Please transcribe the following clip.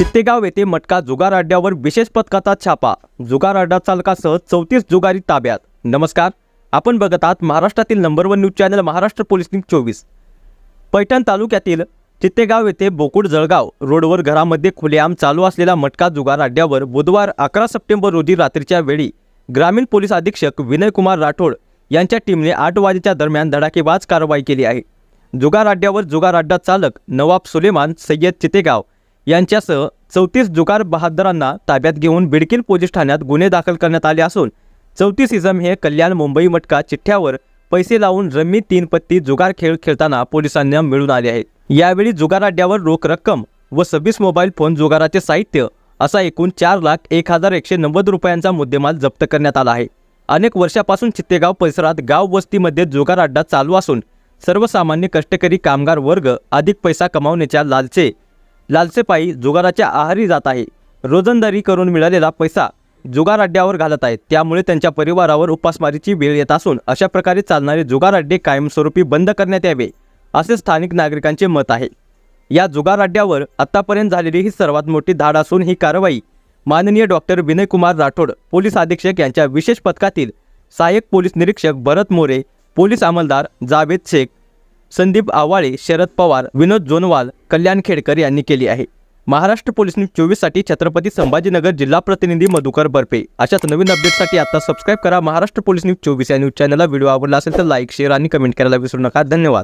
चित्तेगाव येथे मटका जुगार अड्ड्यावर विशेष पथकाचा छापा. जुगार अड्डा चालकासह चौतीस जुगारी ताब्यात. नमस्कार. आपण बघत आहात महाराष्ट्रातील number one news channel Maharashtra police news चोवीस. पैठण तालुक्यातील चित्तेगाव येथे बोकुड जळगाव रोडवर घरामध्ये खुलेआम चालू असलेल्या मटका जुगार अड्ड्यावर बुधवार अकरा सप्टेंबर रोजी रात्रीच्या वेळी ग्रामीण पोलीस अधीक्षक विनयकुमार राठोड यांच्या टीमने आठ वाजेच्या दरम्यान धडाकेबाज कारवाई केली आहे. जुगार अड्ड्यावर जुगार अड्डा चालक नवाब सुलेमान सय्यद चितेगाव यांच्यासह चौतीस जुगार बहादरांना ताब्यात घेऊन बिडकील पोलीस ठाण्यात गुन्हे दाखल करण्यात आले असून चौतीस इजम हे कल्याण मुंबई मटका चिठ्ठ्यावर पैसे लावून रम्मी तीन पत्ती जुगार खेळ खेळताना पोलिसांना मिळून आले आहेत. यावेळी जुगार अड्ड्यावर रोख रक्कम व सव्वीस मोबाईल फोन जुगाराचे साहित्य असा एकूण चार लाख एक हजार एकशे नव्वद रुपयांचा मुद्देमाल जप्त करण्यात आला आहे. अनेक वर्षापासून चित्तेगाव परिसरात गाव वस्तीमध्ये जुगार अड्डा चालू असून सर्वसामान्य कष्टकरी कामगार वर्ग अधिक पैसा कमावण्याच्या लालचे लालसेपायी जुगाराच्या आहारी जात आहे. रोजंदारी करून मिळालेला पैसा जुगार अड्ड्यावर घालत आहेत. त्यामुळे त्यांच्या परिवारावर उपासमारीची वेळ येत असून अशा प्रकारे चालणारे जुगार अड्डे कायमस्वरूपी बंद करण्यात यावे असे स्थानिक नागरिकांचे मत आहे. या जुगार अड्ड्यावर आत्तापर्यंत झालेली ही सर्वात मोठी धाड असून ही कारवाई माननीय डॉक्टर विनयकुमार राठोड पोलीस अधीक्षक यांच्या विशेष पथकातील सहाय्यक पोलीस निरीक्षक भरत मोरे पोलीस अंमलदार जावेद शेख संदीप आवाळे शरद पवार विनोद जोनवाल कल्याण खेडकर यांनी केली आहे. महाराष्ट्र पोलीस न्यूज चोवीससाठी छत्रपती संभाजीनगर जिल्हा प्रतिनिधी मधुकर बर्फे अशाच नवीन अपडेटसाठी आता सबस्क्राईब करा महाराष्ट्र पोलीस न्यूज चोवीस या न्यूज चॅनलला व्हिडिओ आवडला असेल तर लाईक शेअर आणि कमेंट करायला विसरू नका. धन्यवाद.